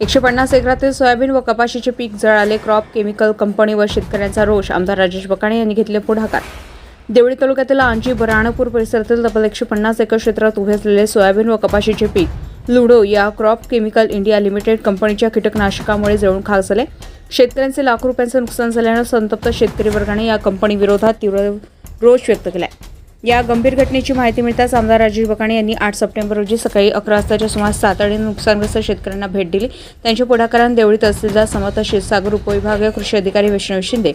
एकशे पन्नास एकरातील सोयाबीन व कपाशीचे पीक जळाले. क्रॉप केमिकल कंपनी व शेतकऱ्यांचा रोष आमदार राजेश बकाणे यांनी घेतले पुढाकार. देवळी तालुक्यातील आंजी बराणपूर परिसरातील तब्बल एकशे पन्नास एकर क्षेत्रात उभे असलेले सोयाबीन व कपाशीचे पीक लुडो या क्रॉप केमिकल इंडिया लिमिटेड कंपनीच्या कीटकनाशकामुळे जळून खाक झाले शेतकऱ्यांचे लाखो रुपयांचे नुकसान झाल्यानं संतप्त शेतकरी वर्गाने या कंपनीविरोधात तीव्र रोष व्यक्त केलाय. या गंभीर घटनेची माहिती मिळताच आमदार राजेश बकाणे यांनी आठ सप्टेंबर रोजी सकाळी अकरा वाजताच्या सुमारास तातडीने नुकसानग्रस्त शेतकऱ्यांना भेट दिली. त्यांच्या पुढाकारानं देवळी तहसीलदार समर्थ क्षीरसागर उपविभागीय कृषी अधिकारी वैष्णव शिंदे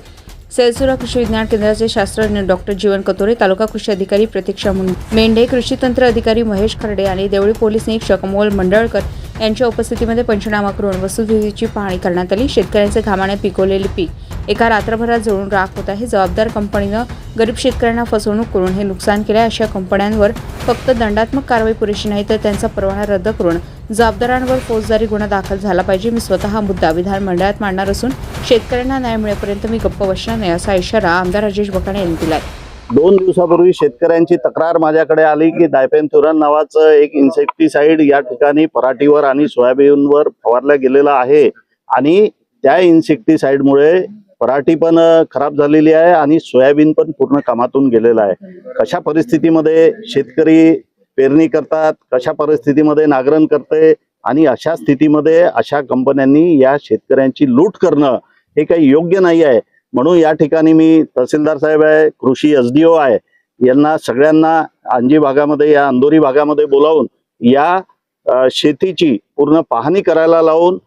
सेलसुरा कृषी विज्ञान केंद्राचे शास्त्रज्ञ डॉक्टर जीवन कतोरे तालुका कृषी अधिकारी प्रतीक्षा मुं- मेंढे कृषी तंत्र अधिकारी महेश खर्डे आणि देवळी पोलीस निरीक्षक अमोल मंडळकर यांच्या उपस्थितीमध्ये पंचनामा करून वस्तुस्थितीची पाहणी करण्यात आली. शेतकऱ्यांचे घामाने पिकवलेले पीक एका रात्रभरात जळून राख होत आहे. जबाबदार कंपनीनं गरीब शेतकऱ्यांना फसवणूक करून हे नुकसान केले अशा कंपन्यांवर फक्त दंडात्मक कारवाई पुरेशी नाही तर त्यांचा परवाना रद्द करून जबाबदारांवर फौजदारी गुन्हा दाखल झाला पाहिजे. मी स्वतः हा मुद्दा विधानमंडळात मांडणार असून शेतकऱ्यांना न्याय मिळेपर्यंत मी गप्प बसणार नाही असा इशारा आमदार राजेश बकाणे यांनी आहे दोन दिवसापूर्वी शेतकऱ्यांची तक्रार माझ्याकडे आली की डायपेन्थुरन नावाचं एक इन्सेक्टिसाइड या ठिकाणी पराठीवर आणि सोयाबीनवर फवारला गेलेलं आहे. आणि त्या इन्सेक्टिसाइडमुळे पराठी पण खराब झालेली आहे आणि सोयाबीन पण पूर्ण कामातून गेलेला आहे. कशा परिस्थितीमध्ये शेतकरी पेरणी करतात कशा परिस्थितीमध्ये नांगरण करते आणि अशा स्थितीमध्ये अशा कंपन्यांनी या शेतकऱ्यांची लूट करणं हे काही योग्य नाही आहे. म्हणून या ठिकाणी मी तहसीलदार साहेब आहे कृषी एस डी ओ आहे. यांना सगळ्यांना अंजी भागामध्ये या अंदोरी भागामध्ये बोलावून या शेतीची पूर्ण पाहणी करायला लावून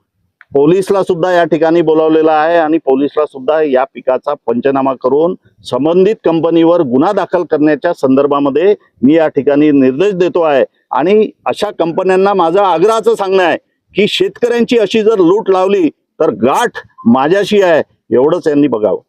पोलिसला सुद्धा या ठिकाणी बोलावलेला आहे आणि पोलिसला सुद्धा या पिकाचा पंचनामा करून संबंधित कंपनीवर गुन्हा दाखल करण्याच्या संदर्भामध्ये मी या ठिकाणी निर्देश देतो आहे. आणि अशा कंपन्यांना माझा आग्रहाचं सांगणं आहे की शेतकऱ्यांची अशी जर लूट लावली तर गाठ माझ्याशी आहे. एवढंच यांनी बघावं.